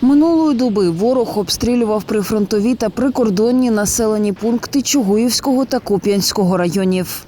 Минулої доби ворог обстрілював прифронтові та прикордонні населені пункти Чугуївського та Куп'янського районів.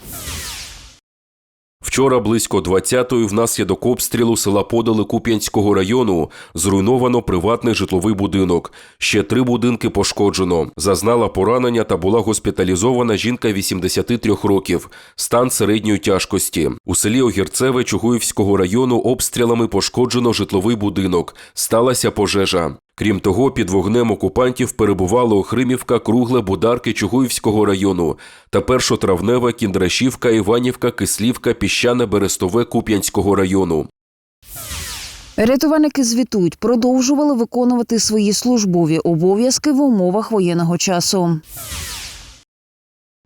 Вчора близько 20-ї внаслідок обстрілу села Подоли Куп'янського району зруйновано приватний житловий будинок. Ще три будинки пошкоджено. Зазнала поранення та була госпіталізована жінка 83 років. Стан середньої тяжкості. У селі Огірцеве Чугуївського району обстрілами пошкоджено житловий будинок. Сталася пожежа. Крім того, під вогнем окупантів перебували Охримівка, Кругле, Бударки Чугуївського району та Першотравнева, Кіндрашівка, Іванівка, Кислівка, Піщане, Берестове Куп'янського району. Рятувальники звітують, продовжували виконувати свої службові обов'язки в умовах воєнного часу.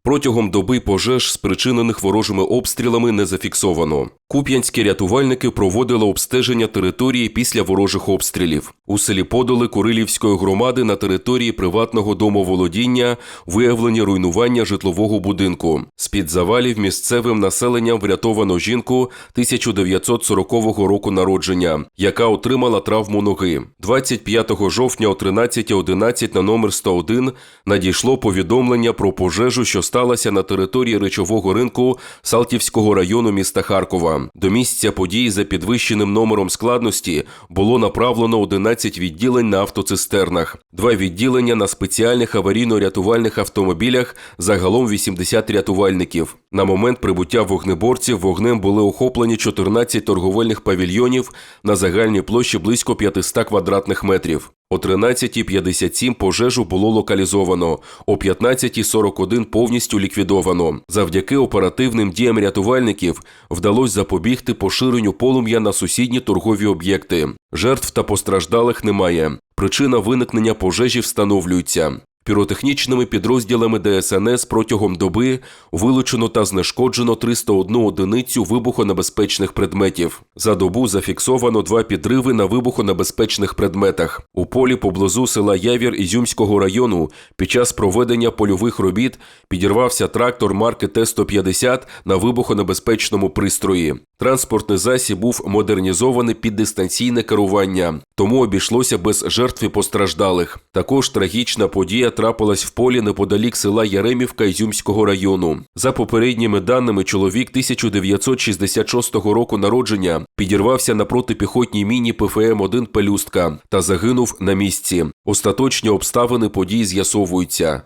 Протягом доби пожеж, спричинених ворожими обстрілами, не зафіксовано. Куп'янські рятувальники проводили обстеження території після ворожих обстрілів. У селі Подоли Курилівської громади на території приватного домоволодіння виявлені руйнування житлового будинку. З-під завалів місцевим населенням врятовано жінку 1940 року народження, яка отримала травму ноги. 25 жовтня о 13.11 на номер 101 надійшло повідомлення про пожежу, що сталася на території речового ринку Салтівського району міста Харкова. До місця події за підвищеним номером складності було направлено 11 відділень на автоцистернах, два відділення на спеціальних аварійно-рятувальних автомобілях, загалом 80 рятувальників. На момент прибуття вогнеборців вогнем були охоплені 14 торговельних павільйонів на загальній площі близько 500 квадратних метрів. О 13.57 пожежу було локалізовано, о 15.41 повністю ліквідовано. Завдяки оперативним діям рятувальників вдалося запобігти поширенню полум'я на сусідні торгові об'єкти. Жертв та постраждалих немає. Причина виникнення пожежі встановлюється. Піротехнічними підрозділами ДСНС протягом доби вилучено та знешкоджено 301 одиницю вибухонебезпечних предметів. За добу зафіксовано два підриви на вибухонебезпечних предметах. У полі поблизу села Явір Ізюмського району під час проведення польових робіт підірвався трактор марки Т-150 на вибухонебезпечному пристрої. Транспортний засіб був модернізований під дистанційне керування, тому обійшлося без жертв і постраждалих. Також трагічна подія трапилась в полі неподалік села Яремівка Ізюмського району. За попередніми даними, чоловік 1966 року народження підірвався на протипіхотній міні ПФМ-1 Пелюстка та загинув на місці. Остаточні обставини подій з'ясовуються.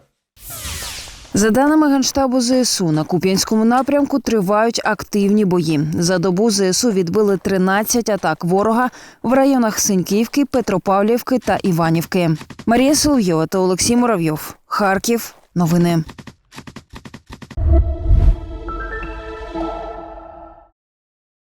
За даними Генштабу ЗСУ, на Куп'янському напрямку тривають активні бої. За добу ЗСУ відбили 13 атак ворога в районах Синьківки, Петропавлівки та Іванівки. Марія Соловйова та Олексій Муравйов. Харків. Новини.